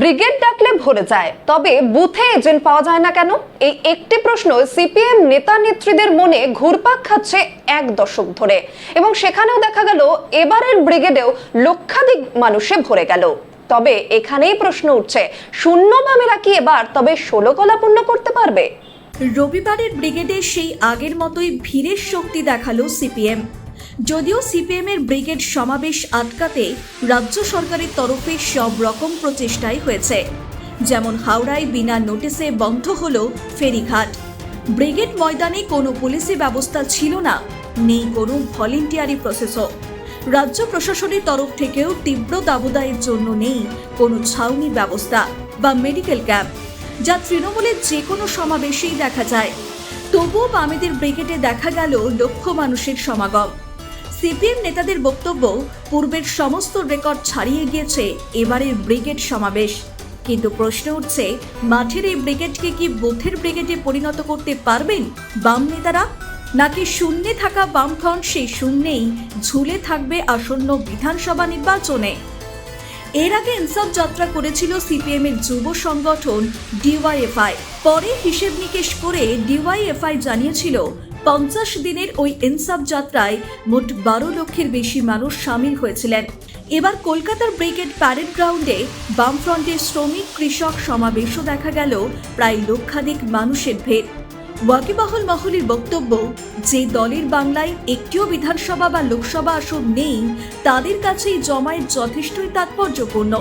Brigade ডাকলে ভরে যায়। তবে বুথে এজেন্ট পাওয়া যায় না কেন? এই একটি প্রশ্ন সিপিএম নেতা নেত্রীদের মনে ঘুরপাক খাচ্ছে এক দশক ধরে। এবং সেখানেও দেখা গেল, এবারের ব্রিগেডেও লক্ষাধিক মানুষে ভরে গেল। তবে এখানেই প্রশ্ন উঠছে, শূন্য বামেরা কি এবার তবে ষোলো কলা পূর্ণ করতে পারবে? রবিবারের ব্রিগেডে সেই আগের মতোই ভিড়ের শক্তি দেখাল সিপিএম। যদিও সিপিএম এর ব্রিগেড সমাবেশ আটকাতে রাজ্য সরকারের তরফে সব রকম প্রচেষ্টাই হয়েছে। যেমন হাওড়ায় বিনা নোটিসে বন্ধ হলো ফেরিঘাট। ব্রিগেড ময়দানে কোনো পুলিশি ব্যবস্থা ছিল না। নেই কোনো ভলেন্টিয়ারি প্রসেসও। রাজ্য প্রশাসনের তরফ থেকেও তীব্র দাবদায়ের জন্য নেই কোনো ছাউনি ব্যবস্থা বা মেডিকেল ক্যাম্প, যা তৃণমূলের যে কোনো সমাবেশেই দেখা যায়। তবুও বামেদের ব্রিগেডে দেখা গেল লক্ষ মানুষের সমাগম। সিপিএম নেতাদের বক্তব্য, পূর্বের সমস্ত রেকর্ড ছাড়িয়ে গিয়েছে, এবারের ব্রিগেড সমাবেশ। কিন্তু প্রশ্ন উঠছে, মাঠের এই ব্রিগেডকে কি বুথের ব্রিগেডে পরিণত করতে পারবেন বাম নেতারা? নাকি শূন্যে থাকা বামফ্রন্ট সেই শূন্যেই ঝুলে থাকবে আসন্ন বিধানসভা নির্বাচনে? এর আগে ইনসাফ যাত্রা করেছিল সিপিএম এর যুব সংগঠন ডিওয়াইএফআই। পরে হিসেব নিকেশ করে ডিওয়াইএফআই জানিয়েছিল, পঞ্চাশ দিনের ওই ইনসাফ যাত্রায় মোট বারো লক্ষের বেশি মানুষ সামিল হয়েছিলেন। এবার কলকাতার ব্রিগেড প্যারেড গ্রাউন্ডে বামফ্রন্টের শ্রমিক, কৃষক সমাবেশও দেখা গেল, প্রায় লক্ষাধিক মানুষের ভিড়। ওয়াকিবাহল মহলের বক্তব্য, যে দলের বাংলায় একটিও বিধানসভা বা লোকসভা আসন নেই, তাদের কাছেই জমায়েত যথেষ্টই তাৎপর্যপূর্ণ।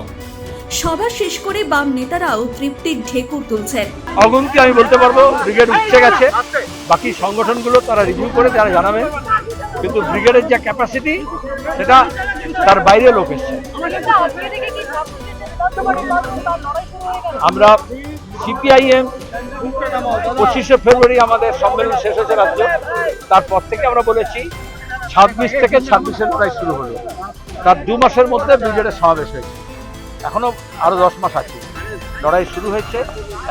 সভা শেষ করে বাম নেতারাও তৃপ্তির ঢেকুর তুলছেন। অগুনতি আমি বলতে পারব, ব্রিগেড উঠছে গেছে। বাকি সংগঠনগুলো তারা রিভিউ করে, তারা জানাবে। কিন্তু ব্রিগেডের যে ক্যাপাসিটি সেটা তার বাইরে লোক এসছে। আমরা সিপিআইএম পঁচিশে ফেব্রুয়ারি আমাদের সম্মেলন শেষ হয়েছে রাজ্য। তারপর থেকে আমরা বলেছি, ছাব্বিশ থেকে ছাব্বিশের প্রায় শুরু হলো। তার দু মাসের মধ্যে ব্রিগেডের সমাবেশ হয়েছে। এখনও আরও দশ মাস আছে। লড়াই শুরু হয়েছে।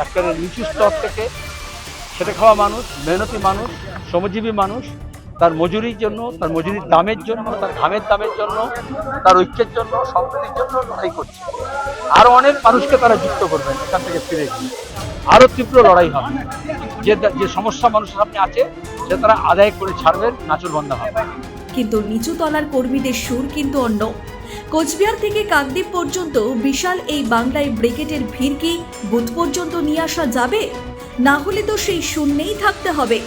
একেবারে নিচু স্তর থেকে খেটে খাওয়া মানুষ, মেহনতি মানুষ, শ্রমজীবী মানুষ, তার মজুরির জন্য, তার মজুরির দামের জন্য, তার ঘামের দামের জন্য, তার ঐক্যের জন্য, সম্প্রীতির জন্য লড়াই করছে। আরও অনেক মানুষকে তারা যুক্ত করবেন এখান থেকে ফিরে গিয়ে। আরও তীব্র লড়াই হবে। যে যে সমস্যা মানুষের সামনে আছে, সে তারা আদায় করে ছাড়বেন, নাচুর বন্ধ হবে। কিন্তু নিচু তলার কর্মীদের সুর কিন্তু অন্য। কোচবিহার থেকে কাকদ্বীপ পর্যন্ত বিশাল এই বাংলায় ব্রিগেডের ভিড় কি বুথ পর্যন্ত নিয়ে আসা যাবে? না হলে তো সেই শূন্যেই থাকতে হবে।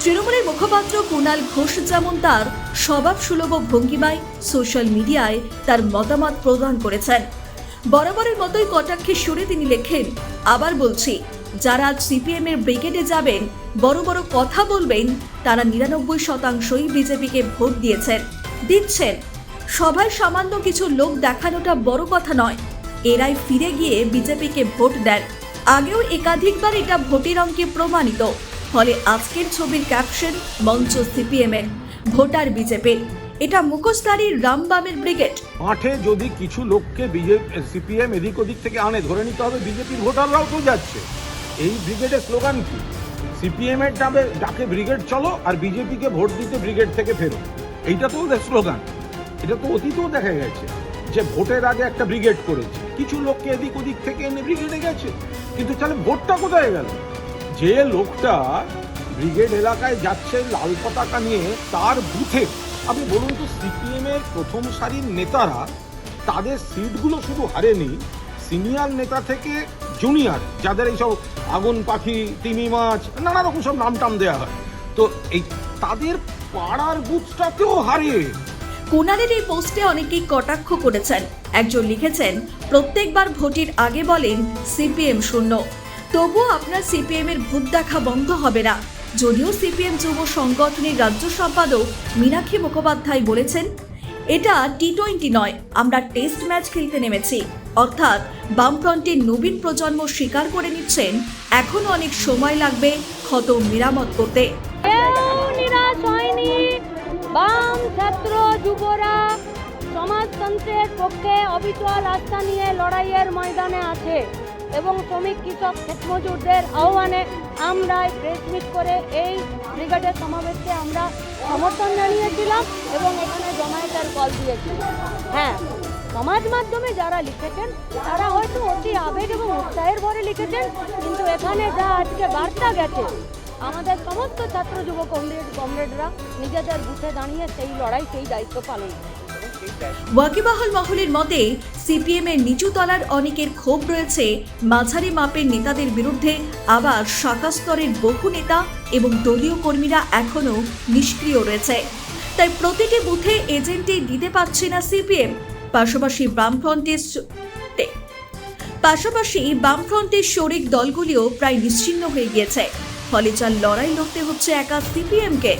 তৃণমূলের মুখপাত্র কুণাল ঘোষ যেমন তার স্বভাব সুলভ ভঙ্গিমায় সোশ্যাল মিডিয়ায় তার মতামত প্রদান করেছেন। বরাবরের মতোই কটাক্ষে সুরে তিনি লেখেন, আবার বলছি যারা আজ সিপিএম এর ব্রিগেডে যাবেন, বড় বড় কথা বলবেন, তারা নিরানব্বই শতাংশই বিজেপিকে ভোট দিয়েছেন। দিচ্ছেন। সভায় সামান্য কিছু লোক দেখানোটা বড় কথা নয়। এরাই ফিরে গিয়ে বিজেপিকে ভোট দেন। আগেও একাধিকবার এটা ভোটের অঙ্কে প্রমাণিত। ফলে আজকের ছবির ক্যাপশন মঞ্চ সিপিএম এর, ভোটার বিজেপির এটা মুখোশধারী রামবামের ব্রিগেড মাঠে যদি কিছু লোককে বিজেপি সিপিএম এদিক ওদিক থেকে আনে, ধরে নিতে হবে বিজেপির ভোটাররাও তো যাচ্ছে। এই ব্রিগেডের স্লোগান কি? সিপিএম এর ডাকে ডাকে ব্রিগেড চলো আর বিজেপিকে ভোট দিতে ব্রিগেড থেকে ফেরো। এইটা তো ওদের স্লোগান এটা তো অতীতেও দেখা গেছে যে ভোটের আগে একটা ব্রিগেড করেছে। কিছু লোককে এদিক ওদিক থেকে এনে ব্রিগেডে গেছে। কিন্তু তাহলে ভোটটা কোথায় গেল? যে লোকটা ব্রিগেড এলাকায় যাচ্ছে লাল পতাকা নিয়ে তার বুথে আপনি বলুন তো সিপিএম এর প্রথম সারির নেতারা তাদের সিটগুলো শুধু হারেনি সিনিয়র নেতা থেকে জুনিয়র যাদের এইসব আগুন, পাখি, তিমি মাছ, নানা রকম সব নাম টাম দেওয়া হয়। তো এই তাদের পাড়ার বুথটাতেও হারে কুণালের এই পোস্টে অনেকেই কটাক্ষ করেছেন। একজন লিখেছেন, প্রত্যেকবার ভোটের আগে বলেন, সিপিএম শূন্য। তবুও আপনার সিপিএম এর ভূত দেখা বন্ধ হবে না। যদিও সিপিএম যুব সংগঠনের রাজ্য সম্পাদক মীনাক্ষী মুখোপাধ্যায় বলেছেন এটা টি টোয়েন্টি নয়, আমরা টেস্ট ম্যাচ খেলতে নেমেছি। অর্থাৎ বামফ্রন্টের নবীন প্রজন্ম স্বীকার করে নিচ্ছেন, এখনও অনেক সময় লাগবে ক্ষত মেরামত করতে। বাম ছাত্র, যুবরা, সমাজতন্ত্রের পক্ষে অবিচল আস্থা নিয়ে লড়াইয়ের ময়দানে আছে। এবং শ্রমিক, কৃষক, ক্ষেতমজুরদের আহ্বানে আমরা প্রেস মিট করে এই ব্রিগেডের সমাবেশকে আমরা সমর্থন জানিয়েছিলাম এবং এখানে জমায়েতের কল দিয়েছিলাম। হ্যাঁ সমাজ মাধ্যমে যারা লিখেছেন, তারা হয়তো অতি আবেগ এবং উৎসাহের ভরে লিখেছেন, কিন্তু এখানে যা আজকে বার্তা গেছে, আমাদের সমস্ত ছাত্র যুব কমরেড কমরেডরা নিজেদের বুথে দাঁড়িয়ে সেই লড়াই, সেই দায়িত্ব পালন করে ওয়াকিবাহল মহলের মতে সিপিএম এর নিচু তলার অনেকের ক্ষোভ রয়েছে। মাঝারি মাপের নেতাদের বিরুদ্ধে আবার শাখা স্তরের বহু নেতা এবং দলীয় কর্মীরা এখনও নিষ্ক্রিয় রয়েছে। তাই প্রতিটি বুথে এজেন্টই দিতে পারছে না সিপিএম। পাশাপাশি বামফ্রন্টের পাশাপাশি বামফ্রন্টের শরিক দলগুলিও প্রায় নিশ্চিহ্ন হয়ে গিয়েছে। ফলে যার লড়াই লড়তে হচ্ছে একা সিপিএমকে।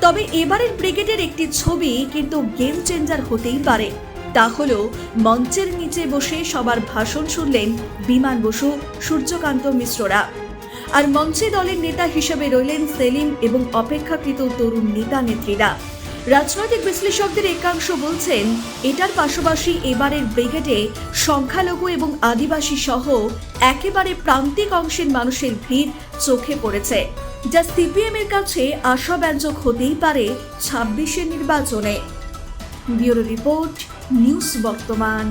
তবে এবারের ব্রিগেডের একটি ছবি কিন্তু গেম চেঞ্জার হতেই পারে। তা হলো, মঞ্চের নিচে বসে সবার ভাষণ শুনলেন বিমান বসু, সূর্যকান্ত মিশ্ররা। আর মঞ্চে দলের নেতা হিসেবে রইলেন সেলিম এবং অপেক্ষাকৃত তরুণ নেতা নেত্রীরা। রাজনৈতিক বিশ্লেষকদের একাংশ বলছেন, এটার পাশাপাশি এবারের ব্রিগেডে সংখ্যালঘু এবং আদিবাসী সহ একেবারে প্রান্তিক অংশের মানুষের ভিড় চোখে পড়েছে। যা সিপিএম এর কাছে আশাব্যঞ্জক হতেই পারে ছাব্বিশের নির্বাচনে। ব্যুরো রিপোর্ট নিউজ বর্তমান।